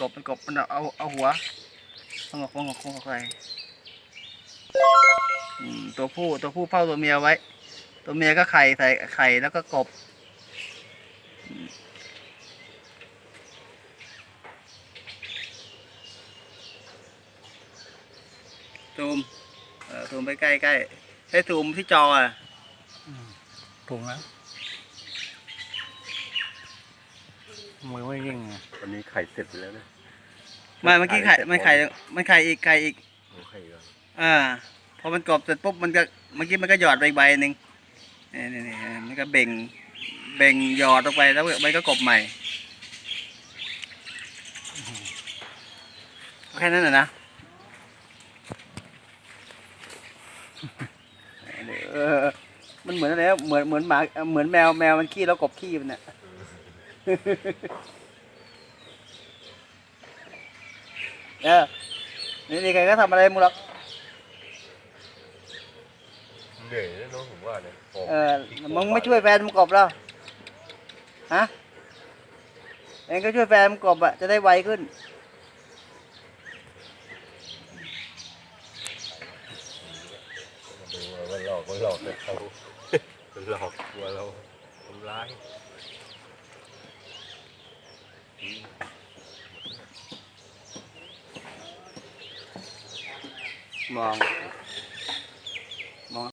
กบมันกบมันเอาเอาหัวเอาหัวของของใครอืมตัวผู้ตัวผู้เฝ้าตัวเมียไว้ ตัวเมียก็ไข่ใส่ไข่แล้วก็กบอืมซูมเออซูมไปใกล้ใกล้ให้ซูมที่จออะถูกแล้ว มือไม่ยิ่งไงวันนี้ไข่เสร็จไปแล้วนะไมาเมื่อกี้ไข่มันไข่มันไข่อีกไข่อีกโอ้ไข่ก็อ่าพอมันกรอบเสร็จปุ๊บมันก็เมื่อกี้มันก็หยอดไปอีกใบหนึ่งนี่นี่นี่มันก็เบ่งเบ่งหยอดออกไปแล้วมันก็กรบใหม่แค่นั้นน่ะนะเออมันเหมือนอะไรนะเหมือนเหมือนหมาเหมือนแมวแมวมันขี้แล้วกบขี้มันเนี่ย เออนี่นี่ใครก็ทำอะไรมึงหรอก เหนื่อยนะน้องผมว่าเนี่ยออกเออ มึงไม่ช่วยแฟนมึงกบแล้วฮะ เองก็ช่วยแฟนมึงกบอะจะได้ไวขึ้นดูว่าหลอกมันหลอกแต่เขามันหลอกตัวเราทำร้าย มอง